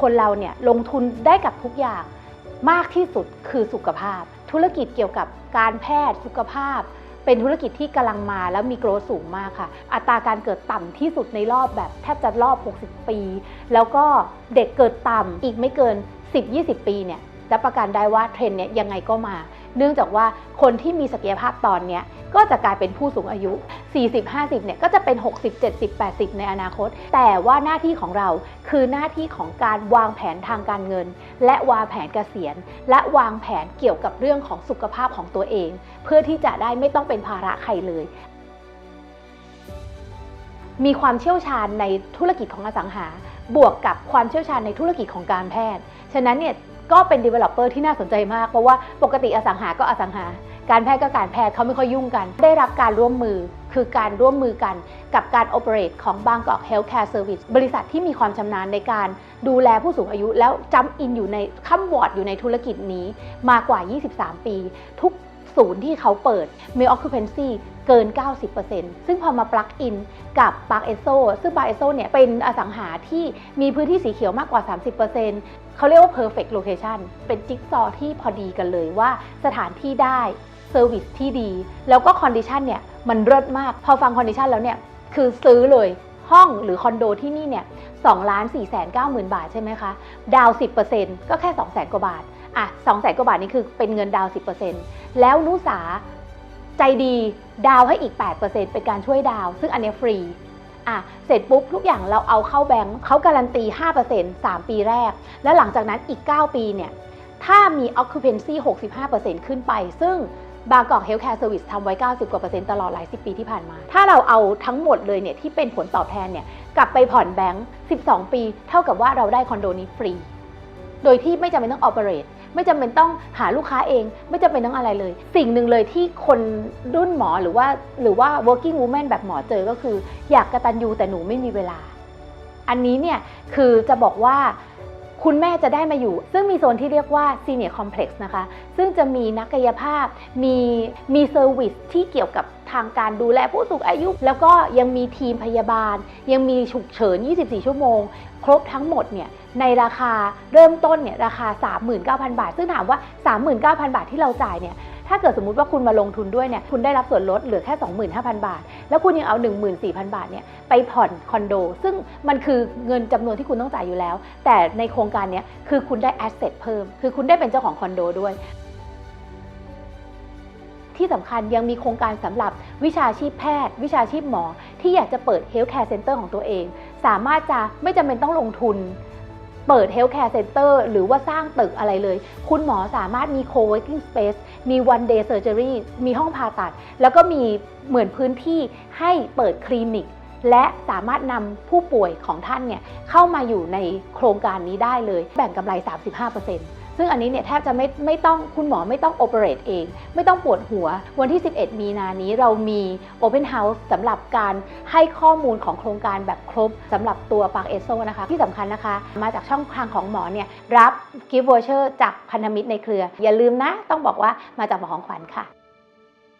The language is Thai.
คนเราเนี่ยลงทุนได้กับทุกอย่างมากที่สุดคือสุขภาพ ธุรกิจเกี่ยวกับการแพทย์สุขภาพ เป็นธุรกิจที่กำลังมาแล้วมีโกรสูงมากค่ะ อัตราการเกิดต่ำที่สุดในรอบแบบแทบจะรอบ 60 ปี แล้วก็เด็กเกิดต่ำอีกไม่เกิน 10-20 ปีเนี่ยรับประกันได้ว่าเทรนเนี่ยยังไงก็มา เนื่องจากว่าคนที่มีศักยภาพตอนเนี้ยก็จะกลายเป็นผู้สูงอายุ 40-50เนี่ยก็จะเป็น 60-70-80 ในอนาคต แต่ว่าหน้าที่ของเราคือหน้าที่ของการวางแผนทางการเงิน และวางแผนเกษียณ และวางแผนเกี่ยวกับเรื่องของสุขภาพของตัวเอง เพื่อที่จะได้ไม่ต้องเป็นภาระใครเลยมีความเชี่ยวชาญในธุรกิจของอสังหา บวกกับความเชี่ยวชาญในธุรกิจของการแพทย์ ฉะนั้นเนี่ยก็เป็น developer ที่น่าสนใจมาก เพราะว่าปกติอสังหาก็อสังหา การแพทย์ก็การแพทย์เขาไม่ค่อยยุ่งกัน ได้รับการร่วมมือคือการร่วมมือกันกับการ operate ของ Bangkok Healthcare Service บริษัทที่มีความชำนาญในการดูแลผู้สูงอายุ แล้วจำอินอยู่ในข้ามวอร์ดอยู่ในธุรกิจนี้มากว่า 23 ปี ทุกศูนย์ที่เขาเปิดมี occupancy เกิน 90%ซึ่งพอมา plug in กับ Park e s o ซึ่ง Park e s o เนี่ยเป็นอสังหาที่มีพื้นที่สีเขียวมากกว่า 30%เขาเรียกว่า perfect location เป็นจิ๊กซอที่พอดีกันเลยว่าสถานที่ได้ เซอร์วิสที่ดี แล้วก็คอนดิชันเนี่ยมันเลิศมาก พอฟังคอนดิชันแล้วเนี่ยคือซื้อเลยห้องหรือคอนโดที่นี่เนี่ย2ล้าน4แสน9หมื่นบาทใช่ไหมคะ ดาว10%ก็แค่2 0 0แสนกว่าบาท อะ2แสนกว่าบาทนี่คือเป็นเงินดาว10%แล้วนุสาใจดีดาวให้อีก8%เปอร์เซ็นต์เป็นการช่วยดาว ซึ่งอันนี้ฟรี อะ เสร็จปุ๊บทุกอย่างเราเอาเข้าแบงค์เขาการันตี5% 3ปีแรก แล้วหลังจากนั้นอีก9ปีเนี่ย ถ้ามี occupancy 65%ขึ้นไป ซึ่ง บางกอกเฮลท์แคร์เซอร์วิสทำไว้ 90 กว่าเปอร์เซ็นต์ตลอดหลาย10ปีที่ผ่านมา ถ้าเราเอาทั้งหมดเลยเนี่ยที่เป็นผลตอบแทนเนี่ยกลับไปผ่อนแบงค์ 12 ปี เท่ากับว่าเราได้คอนโดนี้ฟรี โดยที่ไม่จำเป็นต้อง operate ไม่จำเป็นต้องหาลูกค้าเอง ไม่จำเป็นต้องอะไรเลย สิ่งหนึ่งเลยที่คนรุ่นหมอหรือว่าหรือว่า working woman แบบหมอเจอก็คือ อยากกระตันยูแต่หนูไม่มีเวลา อันนี้เนี่ยคือจะบอกว่า คุณแม่จะได้มาอยู่ ซึ่งมีโซนที่เรียกว่าซีเนียร์คอมเพล็กซ์นะคะ ซึ่งจะมีนักกายภาพ มีมีเซอร์วิสที่เกี่ยวกับทางการดูแลผู้สูงอายุ แล้วก็ยังมีทีมพยาบาล ยังมีฉุกเฉิน 24 ชั่วโมง ครบทั้งหมดเนี่ยในราคาเริ่มต้นเนี่ยราคา 39,000 บาท ซึ่งถามว่า 39,000 บาทที่เราจ่ายเนี่ย ถ้าเกิดสมมุติว่าคุณมาลงทุนด้วยเนี่ยคุณได้รับส่วนลดเหลือแค่ 25,000 บาท แล้วคุณยังเอา 14,000 บาทเนี่ยไปผ่อนคอนโด ซึ่งมันคือเงินจำนวนที่คุณต้องจ่ายอยู่แล้ว แต่ในโครงการเนี้ยคือคุณได้แอสเซทเพิ่ม คือคุณได้เป็นเจ้าของคอนโดด้วยที่สำคัญยังมีโครงการสำหรับวิชาชีพแพทย์ วิชาชีพหมอ ที่อยากจะเปิด Healthcare Center ของตัวเอง สามารถจะไม่จำเป็นต้องลงทุน เปิด Healthcare Center หรือว่าสร้างตึกอะไรเลย คุณหมอสามารถมี Co-working Space มี One Day Surgery มีห้องผ่าตัด แล้วก็มีเหมือนพื้นที่ให้เปิดคลินิก และสามารถนำผู้ป่วยของท่านเนี่ยเข้ามาอยู่ในโครงการนี้ได้เลย แบ่งกำไร 35%ซึ่งอันนี้เนี่ยแทบจะไม่ไม่ต้องคุณหมอไม่ต้องโอเปเรตเอง ไม่ต้องปวดหัว วันที่ 11 มีนานี้เรามี Open House สำหรับการให้ข้อมูลของโครงการแบบครบสำหรับตัวปังเอโซนะคะ ที่สำคัญนะคะ มาจากช่องทางของหมอเนี่ยรับกิฟต์วอเชอร์จากพันธมิตรในเครือ อย่าลืมนะ ต้องบอกว่ามาจากหมอของขวัญค่ะ